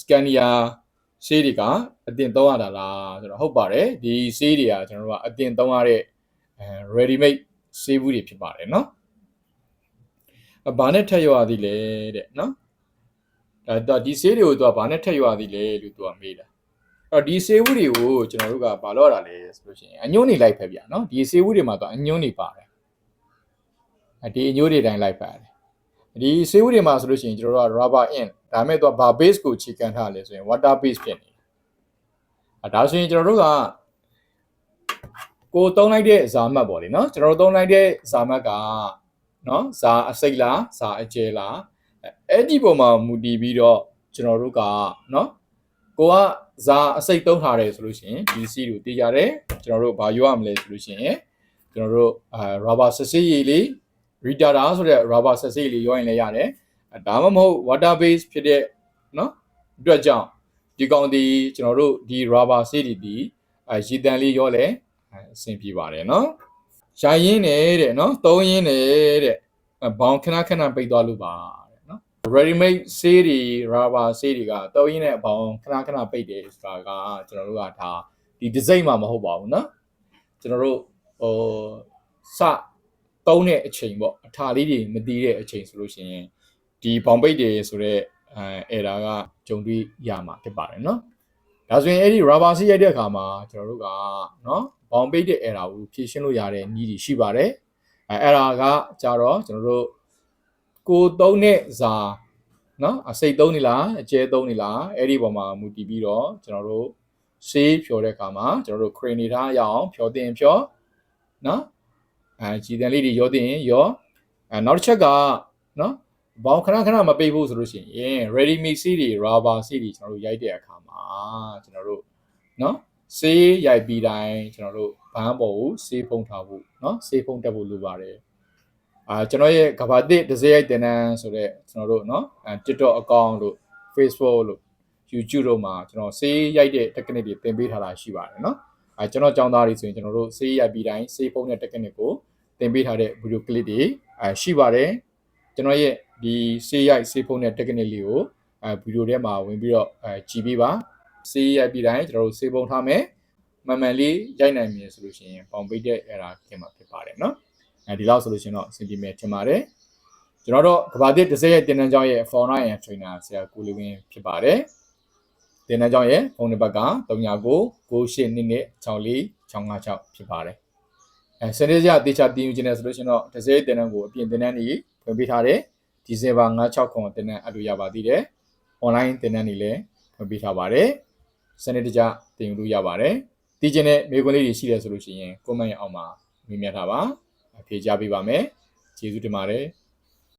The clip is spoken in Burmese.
Scania ဆေးတွေကအတင်သုံးရတာလားဆိုတော့ဟုတ်ပါတယ်ဒီဆေးတွေကကျွန်တော်တို့ကအတင်သုံးရတဲ့အဲ ready made ဆေးဘူးတွေဖြစ်ပါတယ်เนาะအဘာနဲ့ထည့်ရရသည်လဲတဲ့เนาะအဲတော့ဒီဆေးတွေကိုသူကဘာနဲ့ထည့်ရရသည်လဲလို့သူကမေးတာအဲ့တော့ဒီဆေးဘူးတွေကိုကျွန်တော်တို့ကဘာလို့ရတာလဲဆိုလို့ရှိရင်အညွန့်နေလိုက်ပဲဗျာเนาะဒီဆေးဘူးတွေမှာတော့အညွန့်နေပါတယ်အဲဒီအညွန့်တွေတိုင်းလိုက်ပါတယ်ဒီဆေးဘူးတွေမှာဆိုလို့ရှိရင်ကျွန်တော်တို့က rubber in ဒါမဲ့သူကဘာ base ကိုအခြေခံထားလဲဆိုရင် water base ဖြစ်နေတယ်ဒါဆိုရင်ကျွန်တော်တို့ကကိုသုံးလိုက်တဲ့ဇာမတ်ပေါ့လေနော်ကျွန်တော်တို့သုံးလိုက်တဲ့ဇာမတ်ကနော်ဇာအစိတ်လားဇာအကျဲလားအဲ့ဒီပုံမှာမူတည်ပြီးတော့ကျွန်တော်တို့ကနော်ကိုကဇာအစိတ်သုံးထားတယ်ဆိုလို့ရှိရင် BC ကိုတေးကြတယ်ကျွန်တော်တို့ဘာယူရမလဲဆိုလို့ရှိရင်ကျွန်တော်တို့အာ rubber ဆစ်ဆစ်ရည်လေး reader ဆိုတဲ့ rubber ဆစ်ဆစ်ရည်လေးရောရင်လည်းရတယ် ဒါမှမဟုတ် water base ဖြစ်တဲ့နော်အတွက်ကြောင့်ဒီကောင်ဒီကျွန်တော်တို့ဒီ rubber ဆေးတွေဒီအရည်တန်လေးရောလဲအဆင်ပြေပါတယ်နော်ရိုင်းရင်းနေတဲ့နော်သုံးရင်းနေတဲ့ဘောင်ခဏခဏပိတ်သွားလို့ပါတဲ့နော် ready made ဆေးတွေ rubber ဆေးတွေကသုံးရင်းတဲ့ဘောင်ခဏခဏပိတ်တယ်ဆိုတာကကျွန်တော်တို့ကဒါဒီ design မှာမဟုတ်ပါဘူးနော်ကျွန်တော်တို့ဟိုစသုံးတဲ့အချိန်ပေါ့အထာလေးတွေမတီးတဲ့အချိန်ဆိုလို့ရှိရင် ဒီဘောင်ပိတ်တွေဆိုတော့အဲ error ကဂျုံတွေ့ရမှာဖြစ်ပါတယ်เนาะဒါဆိုရင်အဲ့ဒီ rubber ဆေးရိုက်တဲ့အခါမှာကျွန်တော်တို့ကเนาะဘောင်ပိတ်တဲ့ error ကိုဖြည့်ရှင်းလို့ရတဲ့နည်းတွေရှိပါတယ်အဲ error ကကြတော့ကျွန်တော်တို့ကိုသုံးတဲ့ဇာเนาะအစိတ်သုံးနေလားအကျဲသုံးနေလားအဲ့ဒီပုံမှာမူတည်ပြီးတော့ကျွန်တော်တို့ဆေးဖြော်တဲ့အခါမှာကျွန်တော်တို့ crane နေထားရအောင်ဖြော်တင်ဖြော်เนาะအဲကြည်တန်လေးတွေရောတင်ရောအဲနောက်တစ်ချက်ကเนาะ ဘောင်ခဏခဏမပိတ်ဖို့ဆိုလို့ရှိရင် ready made စီးတွေ rubber စီးတွေကျွန်တော်တို့ရိုက်တဲ့အခါမှာကျွန်တော်တို့เนาะဆေးရိုက်ပြီးတိုင်းကျွန်တော်တို့ဘန်းပေါ်ကိုဆေးဖုံးထားဖို့เนาะဆေးဖုံးတက်ဖို့လိုပါတယ်အာကျွန်တော်ရဲ့ကဘာတစ်ဒဇရိုက်တင်နန်းဆိုတော့ကျွန်တော်တို့เนาะအဲ TikTok account လို့ Facebook လို့ YouTube တို့မှာကျွန်တော်ဆေးရိုက်တဲ့ technique တွေသင်ပေးထားတာရှိပါတယ်เนาะအဲကျွန်တော်ចောင်းသားတွေဆိုရင်ကျွန်တော်တို့ဆေးရိုက်ပြီးတိုင်းဆေးဖုံးတဲ့ technique ကိုသင်ပေးထားတဲ့ video clip တွေအဲရှိပါတယ်ကျွန်တော်ရဲ့ ဒီဆေးရိုက်ဆေးဖုံးတဲ့ technique လေးကိုအဲဗီဒီယိုထဲမှာဝင်ပြီးတော့အဲကြည့်ပေးပါဆေးရိုက်ပြီးတိုင်းကျွန်တော်တို့ဆေးဖုံးထားမယ်မှန်မှန်လေးရိုက်နိုင်မြင်ဆိုလို့ရှိရင်ပေါင်ပိတ်တဲ့ error ခင်မှာဖြစ်ပါတယ်เนาะအဲဒီလောက်ဆိုလို့ရှိရင်တော့အဆင်ပြေမယ်ထင်ပါတယ်ကျွန်တော်တို့ကဘာတစ်တစ်စက်ရဲ့တင်နန်းကျောင်းရဲ့ fauna and trainer ဆရာကိုလေးဝင်းဖြစ်ပါတယ်တင်နန်းကျောင်းရဲ့ဖုန်းနံပါတ်က39 9822 64 656ဖြစ်ပါတယ်အဲစနေကြတေချာတင်ယူခြင်းနဲ့ဆိုလို့ရှိရင်တော့တစ်စက်တင်နန်းကိုအပြင်တင်နန်းကြီးဖွင့်ပေးထားတယ် ဒီဇင်ဘာ96ခွန်တင်နန်းအတူရပါသေးတယ် online တင်နန်းကြီးလည်းဖွင့်ပေးထားပါတယ်စနေတကြတင်ယူလို့ရပါတယ်တည်ခြင်းနဲ့မေခွန်းလေးတွေရှိတယ်ဆိုလို့ရှိရင် comment ရအောင်မှာမြင်မြတ်ထားပါဖြေကြပေးပါမယ်ကျေးဇူးတင်ပါတယ်